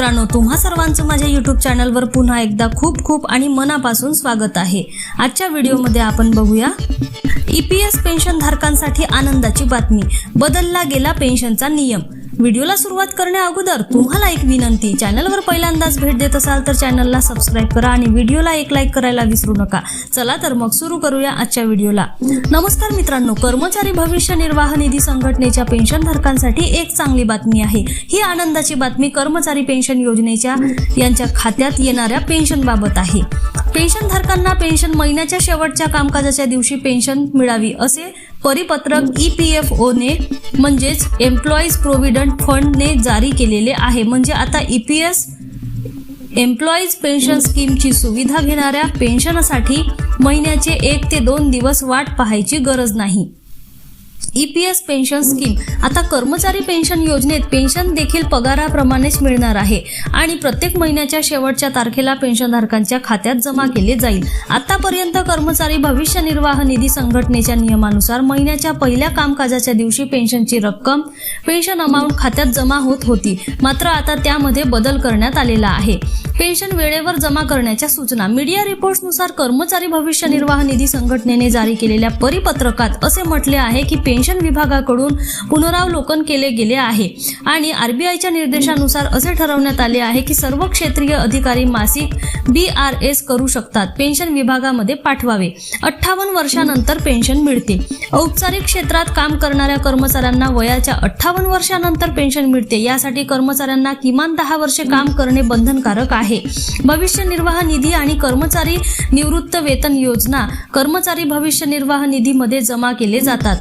मित्रांनो तुम्हा सर्वांचं माझ्या यूट्यूब चॅनलवर पुन्हा एकदा खूप खूप आणि मनापासून स्वागत आहे. आजच्या व्हिडिओमध्ये आपण बघूया ई पी एस पेन्शन धारकांसाठी आनंदाची बातमी. बदलला गेला पेन्शनचा नियम. व्हिडिओला सुरुवात करण्या अगोदर तुम्हाला एक विनंती चॅनलवर पहिल्यांदाच भेट देत असाल तर चॅनलला सबस्क्राईब करा आणि व्हिडिओला एक लाईक करायला विसरू नका. चला तर मग सुरू करूया आजच्या व्हिडिओला. नमस्कार मित्रांनो कर्मचारी भविष्य निर्वाह निधी संघटनेच्या पेन्शन धारकांसाठी एक चांगली बातमी आहे. ही आनंदाची बातमी कर्मचारी पेन्शन योजनेच्या यांच्या खात्यात येणाऱ्या पेन्शन बाबत आहे. पेन्शनधारकांना पेन्शन महिन्याच्या शेवटच्या कामकाजाच्या दिवशी पेन्शन मिळावी असे परिपत्रक ई पी एफ ओने म्हणजेच एम्प्लॉईज प्रोव्हिडंट फंडने जारी केलेले आहे. म्हणजे आता E P S employees pension स्कीमची सुविधा घेणाऱ्या पेन्शनसाठी महिन्याचे एक ते दोन दिवस वाट पाहायची गरज नाही. E P S pension scheme. आता कर्मचारी पेन्शन योजनेत पेन्शन देखील पगाराप्रमाणेच मिळणार आहे. आणि प्रत्येक महिन्याच्या शेवटच्या तारखेला पेन्शनधारकांच्या खात्यात जमा केले जाईल. आतापर्यंत कर्मचारी भविष्य निर्वाह निधी संघटनेच्या नियमानुसार महिन्याच्या पहिल्या कामकाजाच्या दिवशी पेन्शनची रक्कम पेन्शन अमाऊंट खात्यात जमा होत होती. मात्र आता त्यामध्ये बदल करण्यात आलेला आहे. पेन्शन वेळेवर जमा करण्याच्या सूचना. मीडिया रिपोर्ट्सनुसार कर्मचारी भविष्य निर्वाह निधी संघटनेने जारी केलेल्या परिपत्रकात असे म्हटले आहे की पेन्शन विभागाकडून पुनरावलोकन केले गेले आहे आणि आरबीआयच्या निर्देशानुसार असे ठरवण्यात आले आहे की सर्व क्षेत्रीय अधिकारी मासिक बी आर एस करू शकतात. पेन्शन विभागामध्ये पाठवावे. अठ्ठावन्न वर्षानंतर पेन्शन मिळते औपचारिक क्षेत्रात काम करणाऱ्या कर्मचाऱ्यांना वयाच्या अठ्ठावन्न वर्षानंतर पेन्शन मिळते. यासाठी कर्मचाऱ्यांना किमान दहा वर्षे काम करणे बंधनकारक आहे. भविष्य निर्वाह निधी आणि कर्मचारी निवृत्त वेतन योजना कर्मचारी भविष्य निर्वाह निधीमध्ये जमा केले जातात.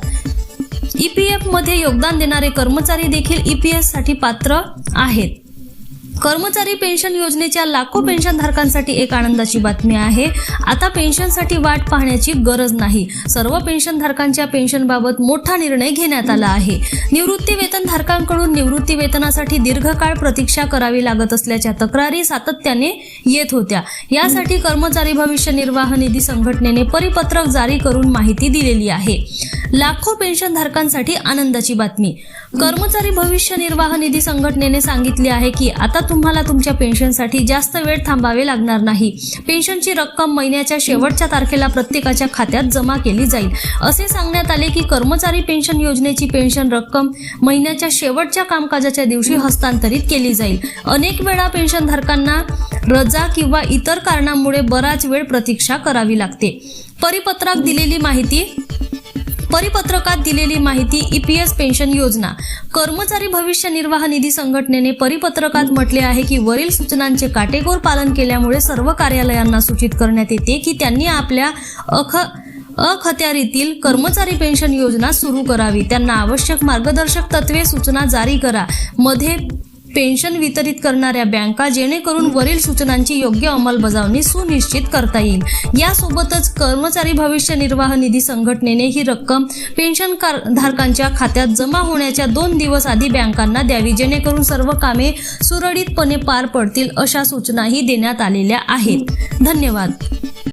ईपीएफमध्ये योगदान देणारे कर्मचारी देखील ईपीएससाठी पात्र आहेत. कर्मचारी पेन्शन योजनेच्या लाखो पेन्शनधारकांसाठी एक आनंदाची बातमी आहे. आता पेन्शनसाठी वाट पाहण्याची गरज नाही. सर्व पेन्शनधारकांच्या पेन्शनबाबत मोठा निर्णय घेण्यात आला आहे. निवृत्ती वेतनधारकांकडून निवृत्ती वेतनासाठी दीर्घकाळ प्रतीक्षा करावी लागत असल्याच्या तक्रारी सातत्याने येत होत्या. यासाठी कर्मचारी भविष्य निर्वाह निधी संघटनेने परिपत्रक जारी करून माहिती दिलेली आहे. लाखो पेन्शनधारकांसाठी आनंदाची बातमी. कर्मचारी भविष्य निर्वाह निधी संघटनेने सांगितले आहे की आता आता तुम्हाला तुमच्या पेन्शनसाठी जास्त वेळ थांबावे लागणार नाही. पेन्शनची रक्कम महिन्याच्या शेवटच्या तारखेला प्रत्येकाच्या खात्यात जमा केली जाईल. असे सांगण्यात आले की कर्मचारी पेन्शन योजनेची पेन्शन रक्कम महिन्याच्या शेवटच्या कामकाजाच्या दिवशी हस्तांतरित केली जाईल. अनेक वेळा पेन्शनधारकांना रजा किंवा इतर कारणामुळे बराच वेळ प्रतीक्षा करावी लागते. परिपत्राक दिलेली माहिती परिपत्रकात दिलेली माहिती ईपीएस पेन्शन योजना. कर्मचारी भविष्य निर्वाह निधी संघटनेने परिपत्रकात म्हटले आहे की वरील सूचनांचे काटेकोर पालन केल्यामुळे सर्व कार्यालयांना सूचित करण्यात येते की त्यांनी आपल्या अख अखत्यारीतील कर्मचारी पेन्शन योजना सुरू करावी. त्यांना आवश्यक मार्गदर्शक तत्वे सूचना जारी करा. मध्ये पेन्शन वितरित करणाऱ्या बँका जेणेकरून वरील सूचनांची योग्य अंमलबजावणी सुनिश्चित करता येईल. यासोबतच कर्मचारी भविष्य निर्वाह निधी संघटनेने ही रक्कम पेन्शन कार- धारकांच्या खात्यात जमा होण्याच्या दोन दिवस आधी बँकांना द्यावी जेणेकरून सर्व कामे सुरळीतपणे पार पडतील अशा सूचनाही देण्यात आलेल्या आहेत. धन्यवाद.